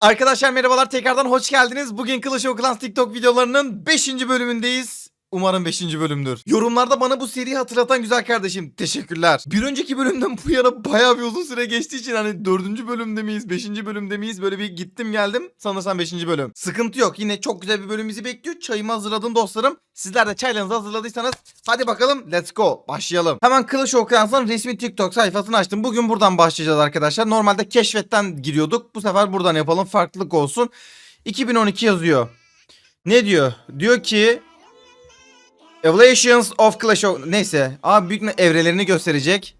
Arkadaşlar merhabalar tekrardan hoş geldiniz. Bugün Clash of Clans TikTok videolarının 5. bölümündeyiz. Umarım 5. bölümdür. Yorumlarda bana bu seriyi hatırlatan güzel kardeşim teşekkürler. Bir önceki bölümden bu yana bayağı bir uzun süre geçtiği için hani 4. bölümde miyiz 5. bölümde miyiz böyle bir gittim geldim. Sanırsam 5. bölüm. Sıkıntı yok yine çok güzel bir bölüm bizi bekliyor. Çayımı hazırladım dostlarım. Sizler de çaylarınızı hazırladıysanız hadi bakalım let's go başlayalım. Hemen Clash of resmi TikTok sayfasını açtım. Bugün buradan başlayacağız arkadaşlar. Normalde keşfetten giriyorduk. Bu sefer buradan yapalım farklılık olsun. 2012 yazıyor. Ne diyor? Diyor ki Evaluations of Clash of... Neyse. Abi büyük evrelerini gösterecek.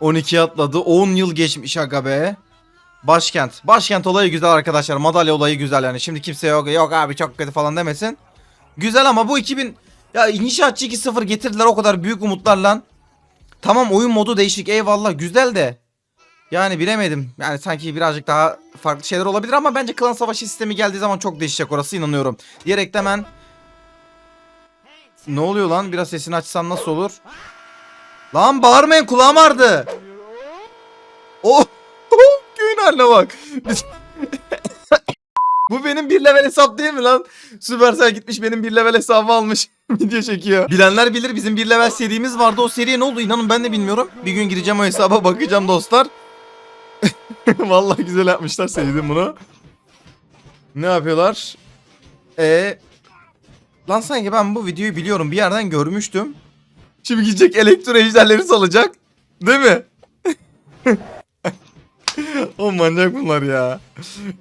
12 atladı. 10 yıl geçmiş aga be. Başkent. Başkent olayı güzel arkadaşlar. Madalya olayı güzel yani. Şimdi kimse yok yok abi çok kötü falan demesin. Güzel ama bu 2000 ya inşaatçı 2-0 getirdiler o kadar büyük umutlarla. Tamam oyun modu değişik eyvallah güzel de. Yani bilemedim. Yani sanki birazcık daha farklı şeyler olabilir ama bence klan savaşı sistemi geldiği zaman çok değişecek orası inanıyorum. Diyerek hemen ne oluyor lan? Biraz sesini açsan nasıl olur? Lan bağırmayın kulağım ağrıdı. Oh, köyün haline bak. Bu benim bir level hesap değil mi lan? Supercell gitmiş benim bir level hesabı almış. Video çekiyor. Bilenler bilir bizim bir level serimiz vardı. O seriye ne oldu inanın ben de bilmiyorum. Bir gün gireceğim o hesaba bakacağım dostlar. Vallahi güzel yapmışlar sevdim bunu. Ne yapıyorlar? E Lan sanki ben bu videoyu biliyorum. Bir yerden görmüştüm. Şimdi gidecek elektro ejderleri salacak. Değil mi? o manyak bunlar ya.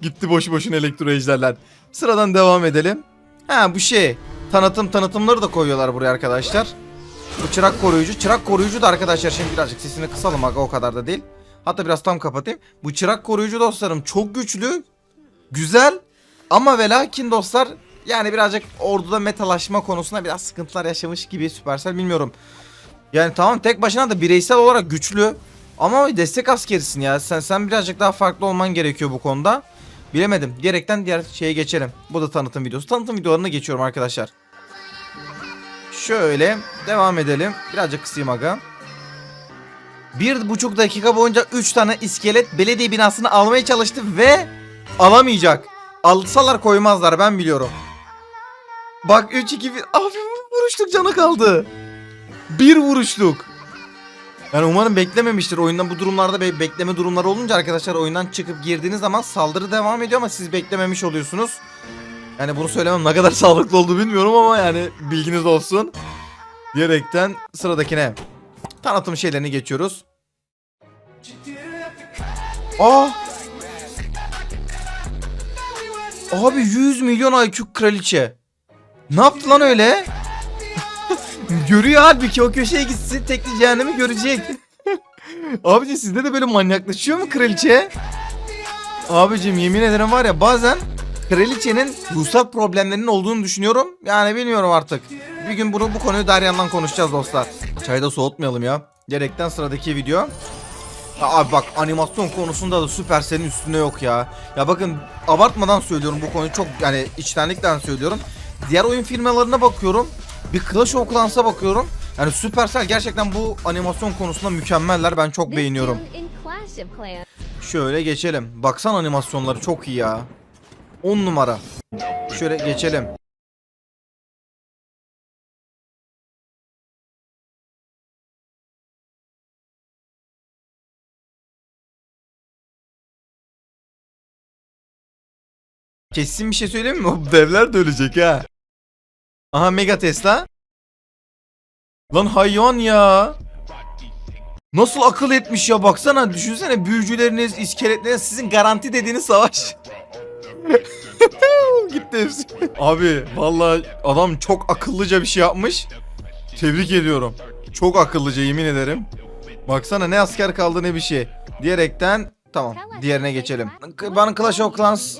Gitti boşu boşuna elektro ejderler. Sıradan devam edelim. Ha bu şey. Tanıtım tanıtımları da koyuyorlar buraya arkadaşlar. Bu çırak koruyucu. Çırak koruyucu da arkadaşlar şimdi birazcık sesini kısalım aga o kadar da değil. Hatta biraz tam kapatayım. Bu çırak koruyucu dostlarım çok güçlü. Güzel. Ama ve lakin dostlar yani birazcık orduda metalaşma konusunda biraz sıkıntılar yaşamış gibi Supercell bilmiyorum. Yani tamam tek başına da bireysel olarak güçlü. Ama destek askerisin ya. Sen sen birazcık daha farklı olman gerekiyor bu konuda. Bilemedim. Gerekten diğer şeye geçelim. Bu da tanıtım videosu. Tanıtım videolarına geçiyorum arkadaşlar. Şöyle devam edelim. Birazcık kısayım aga. Bir buçuk dakika boyunca 3 tane iskelet belediye binasını almaya çalıştı ve alamayacak. Alsalar koymazlar ben biliyorum. Bak 3 2 1 abi bir vuruşluk canı kaldı. Bir vuruşluk. Yani umarım beklememiştir. Oyundan bu durumlarda be- bekleme durumları olunca arkadaşlar oyundan çıkıp girdiğiniz zaman saldırı devam ediyor ama siz beklememiş oluyorsunuz. Yani bunu söylemem ne kadar sağlıklı oldu bilmiyorum ama yani bilginiz olsun. Diyerekten sıradakine tanıtım şeylerini geçiyoruz. Aa! Abi 100 milyon IQ kraliçe. Ne yaptı lan öyle? Görüyor halbuki o köşeye gitsin tekli cehennemi görecek. Abici sizde de böyle manyaklaşıyor mu kraliçe? Abicim yemin ederim var ya bazen kraliçenin ruhsal problemlerinin olduğunu düşünüyorum. Yani bilmiyorum artık. Bir gün bunu bu konuyu Daryan'dan konuşacağız dostlar. Çayı da soğutmayalım ya. Gerekten sıradaki video. Abi bak animasyon konusunda da Supercell'in üstüne yok ya. Ya bakın abartmadan söylüyorum bu konuyu çok yani içtenlikten söylüyorum. Diğer oyun firmalarına bakıyorum. Bir Clash of Clans'a bakıyorum. Yani Supercell gerçekten bu animasyon konusunda mükemmeller. Ben çok beğeniyorum. Şöyle geçelim. Baksan animasyonları çok iyi ya. 10 numara. Şöyle geçelim. Kesin bir şey söyleyeyim mi? O devler de ölecek ha. Aha Mega Tesla. Lan hayvan ya. Nasıl akıl etmiş ya baksana düşünsene büyücüleriniz, iskeletleriniz sizin garanti dediğiniz savaş. Gitti hepsi. Abi vallahi adam çok akıllıca bir şey yapmış. Tebrik ediyorum. Çok akıllıca yemin ederim. Baksana ne asker kaldı ne bir şey. Diyerekten tamam diğerine geçelim. Bana Clash of Clans.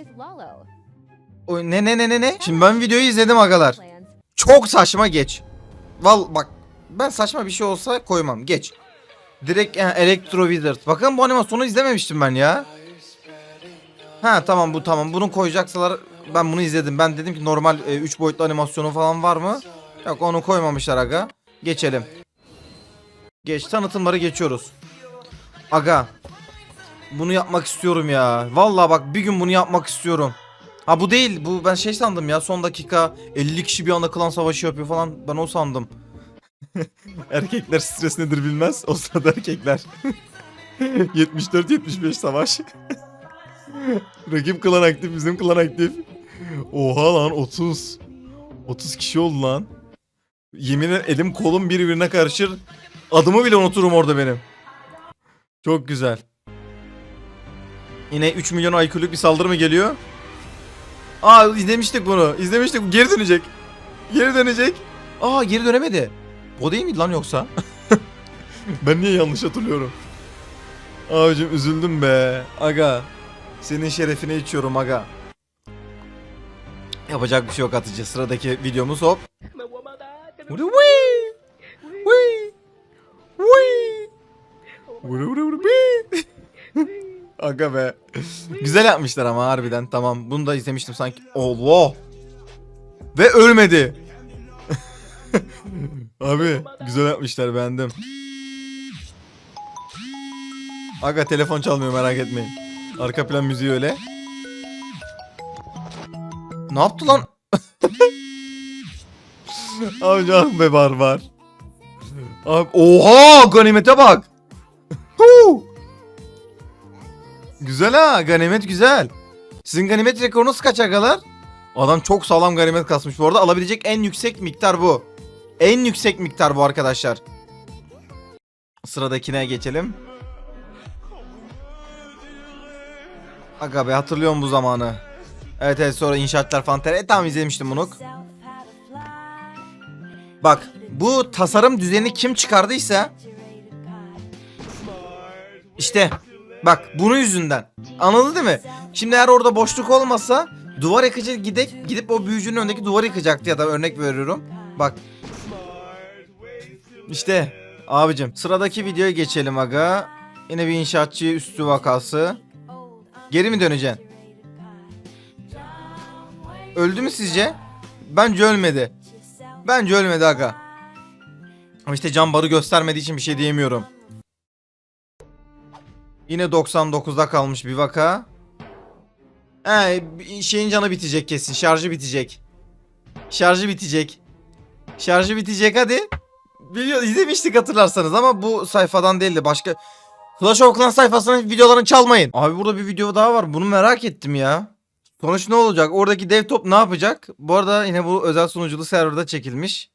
Ne ne ne ne ne? Şimdi ben videoyu izledim agalar. Çok saçma geç. Val bak ben saçma bir şey olsa koymam geç. Direkt yani Electro Wizard. Bakın bu animasyonu izlememiştim ben ya. Ha tamam bu tamam. Bunu koyacaksalar ben bunu izledim. Ben dedim ki normal 3 boyutlu animasyonu falan var mı? Yok onu koymamışlar aga. Geçelim. Geç tanıtımları geçiyoruz. Aga. Bunu yapmak istiyorum ya. Vallahi bak bir gün bunu yapmak istiyorum. Ha bu değil. Bu ben şey sandım ya. Son dakika 50 kişi bir anda klan savaşı yapıyor falan. Ben o sandım. erkekler stres nedir bilmez. O sırada erkekler. 74-75 savaş. Rakip klan aktif, bizim klan aktif. Oha lan 30. 30 kişi oldu lan. Yemin ederim elim kolum birbirine karışır. Adımı bile unuturum orada benim. Çok güzel. Yine 3 milyon IQ'luk bir saldırı mı geliyor? Aa izlemiştik bunu. İzlemiştik. Geri dönecek. Geri dönecek. Aa geri dönemedi. O değil miydi lan yoksa? ben niye yanlış hatırlıyorum? Abicim üzüldüm be. Aga. Senin şerefine içiyorum aga. Yapacak bir şey yok atıcı. Sıradaki videomuz hop. Aga be. Güzel yapmışlar ama harbiden. Tamam. Bunu da izlemiştim sanki. Allah. Ve ölmedi. Abi güzel yapmışlar beğendim. Aga telefon çalmıyor merak etmeyin. Arka plan müziği öyle. Ne yaptı lan? Abi ah be barbar. Abi, oha ganimete bak. Güzel ha ganimet güzel. Sizin ganimet rekorunuz kaç agalar? Adam çok sağlam ganimet kasmış bu arada. Alabilecek en yüksek miktar bu. En yüksek miktar bu arkadaşlar. Sıradakine geçelim. Aga be hatırlıyorum bu zamanı. Evet evet sonra inşaatlar falan. E, tamam izlemiştim bunu. Bak bu tasarım düzeni kim çıkardıysa işte bak bunun yüzünden. Anladın değil mi? Şimdi eğer orada boşluk olmasa duvar yıkıcı gidip gidip o büyücünün önündeki duvarı yıkacaktı ya da örnek veriyorum. Bak. İşte abicim sıradaki videoya geçelim aga. Yine bir inşaatçı üstü vakası. Geri mi döneceksin? Öldü mü sizce? Bence ölmedi. Bence ölmedi aga. Ama işte can barı göstermediği için bir şey diyemiyorum. Yine 99'da kalmış bir vaka. He, şeyin canı bitecek kesin. Şarjı bitecek. Şarjı bitecek. Şarjı bitecek hadi. Biliyor, izlemiştik hatırlarsanız ama bu sayfadan değildi. Başka Flash of Clans sayfasının videolarını çalmayın. Abi burada bir video daha var. Bunu merak ettim ya. Sonuç ne olacak? Oradaki dev top ne yapacak? Bu arada yine bu özel sunuculu serverda çekilmiş.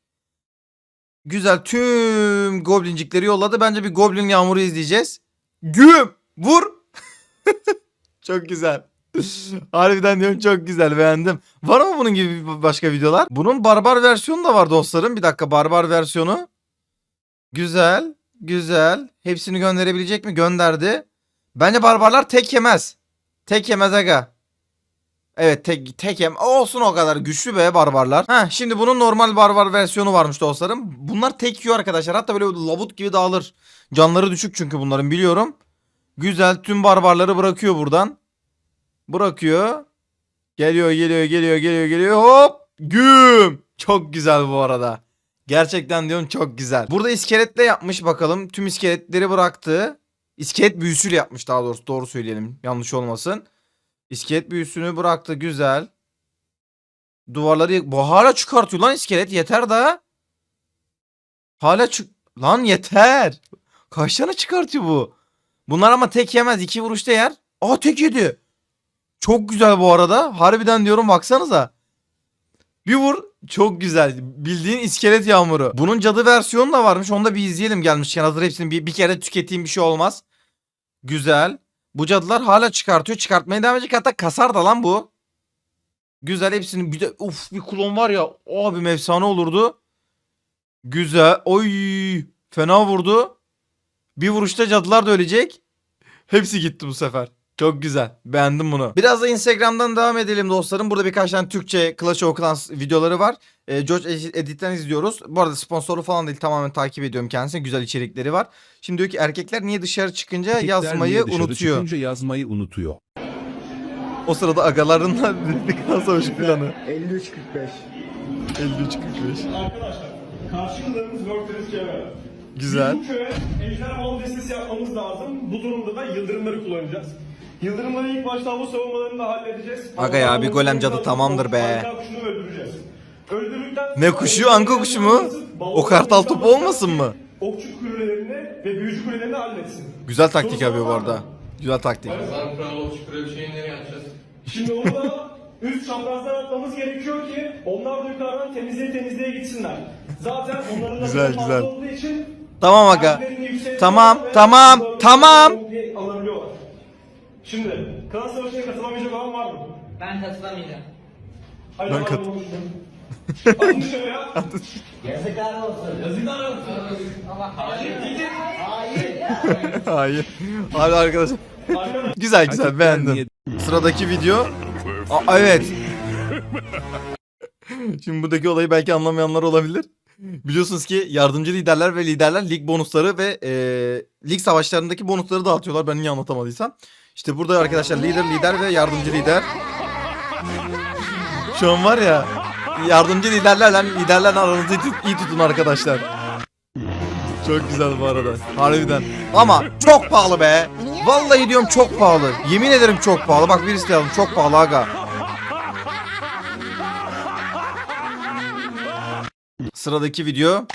Güzel tüm goblincikleri yolladı. Bence bir goblin yağmuru izleyeceğiz. Güm! Vur! çok güzel. Harbiden diyorum çok güzel beğendim. Var mı bunun gibi başka videolar? Bunun barbar versiyonu da var dostlarım. Bir dakika barbar versiyonu. Güzel. Güzel. Hepsini gönderebilecek mi? Gönderdi. Bence barbarlar tek yemez. Tek yemez aga. Evet tek, tek yem. Olsun o kadar güçlü be barbarlar. Ha şimdi bunun normal barbar versiyonu varmış dostlarım. Bunlar tek yiyor arkadaşlar. Hatta böyle labut gibi dağılır. Canları düşük çünkü bunların biliyorum. Güzel tüm barbarları bırakıyor buradan. Bırakıyor. Geliyor geliyor geliyor geliyor geliyor hop. Güm. Çok güzel bu arada. Gerçekten diyorum çok güzel. Burada iskeletle yapmış bakalım. Tüm iskeletleri bıraktı. İskelet büyüsüyle yapmış daha doğrusu. Doğru söyleyelim. Yanlış olmasın. İskelet büyüsünü bıraktı. Güzel. Duvarları... Bu hala çıkartıyor lan iskelet. Yeter daha. Hala çık... Lan yeter. Kaç tane çıkartıyor bu? Bunlar ama tek yemez. iki vuruşta yer. Aa tek yedi. Çok güzel bu arada. Harbiden diyorum baksanıza. Bir vur. Çok güzel. Bildiğin iskelet yağmuru. Bunun cadı versiyonu da varmış. Onu da bir izleyelim gelmişken. Hazır hepsini bir, bir kere tüketeyim bir şey olmaz. Güzel. Bu cadılar hala çıkartıyor. Çıkartmaya devam edecek. Hatta kasar da lan bu. Güzel hepsini bir de uf bir klon var ya. Abi efsane olurdu. Güzel. Oy. Fena vurdu. Bir vuruşta cadılar da ölecek. Hepsi gitti bu sefer. Çok güzel. Beğendim bunu. Biraz da Instagram'dan devam edelim dostlarım. Burada birkaç tane Türkçe Clash of Clans videoları var. Ee, George Edit'ten izliyoruz. Bu arada sponsoru falan değil. Tamamen takip ediyorum kendisini. Güzel içerikleri var. Şimdi diyor ki erkekler niye dışarı çıkınca Erkekler yazmayı niye dışarı unutuyor. çıkınca yazmayı unutuyor. O sırada agalarınla bir klan savaşı planı. 53-45. 53 45. Arkadaşlar karşı kılarımız Workers Kemer. Güzel. Biz bu köye ejderhalı destesi yapmamız lazım. Bu durumda da yıldırımları kullanacağız. Yıldırımları ilk başta hava savunmalarını da halledeceğiz. Aga ya, bir golem cadı tamamdır be. Kuşunu öldüreceğiz. Öldürdükten Ne kuşu? Anka kuşu mu? O kartal topu olmasın mı? Okçu kulelerini ve büyücü kulelerini halletsin. Güzel taktik yapıyor bu arada. Güzel taktik. Lan kral ol çıkıyor bir şeyi nereye atacağız? Şimdi onu da üst çaprazdan atmamız gerekiyor ki onlar da yukarıdan temizliğe temizliğe gitsinler. Zaten onların da Güzel, güzel. olduğu için Tamam aga. Tamam, tamam, tamam. Şimdi Klan Savaşı'na katılamayacak olan var mı? Ben katılamayacağım. Hayır, Ben kat- Atın şuraya. Yazıklar olsun. Yazıklar olsun. Allah hayır. Hayır. Hayır. Abi. Arkadaşlar Güzel güzel beğendim. Sıradaki video. Aa, evet. Şimdi buradaki olayı belki anlamayanlar olabilir. Biliyorsunuz ki yardımcı liderler ve liderler lig bonusları ve e, lig savaşlarındaki bonusları dağıtıyorlar. Ben iyi anlatamadıysam. İşte burada arkadaşlar lider lider ve yardımcı lider. Şu an var ya yardımcı liderlerle liderlerle aranızı iyi- tutun arkadaşlar. Çok güzel bu arada. Harbiden. Ama çok pahalı be. Vallahi diyorum çok pahalı. Yemin ederim çok pahalı. Bak birisi de yazmış, çok pahalı aga. Sıradaki video.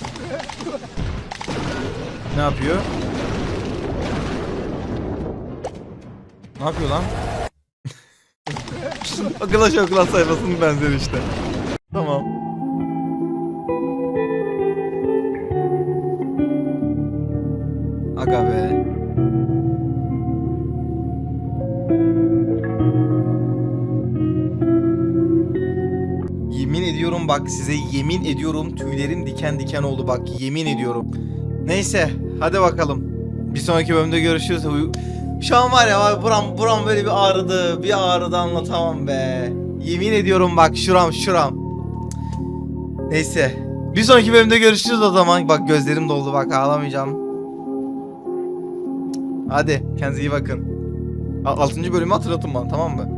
Ne yapıyor? Ne yapıyor lan? Akılaş okula sayfasının benzeri işte. Tamam. Aga be. Yemin ediyorum bak size yemin ediyorum tüylerim diken diken oldu bak yemin ediyorum. Neyse hadi bakalım. Bir sonraki bölümde görüşürüz. Şu an var ya bak buram buram böyle bir ağrıdı. Bir ağrıdı anlatamam be. Yemin ediyorum bak şuram şuram. Neyse. Bir sonraki bölümde görüşürüz o zaman. Bak gözlerim doldu bak ağlamayacağım. Hadi kendinize iyi bakın. 6. bölümü hatırlatın bana tamam mı?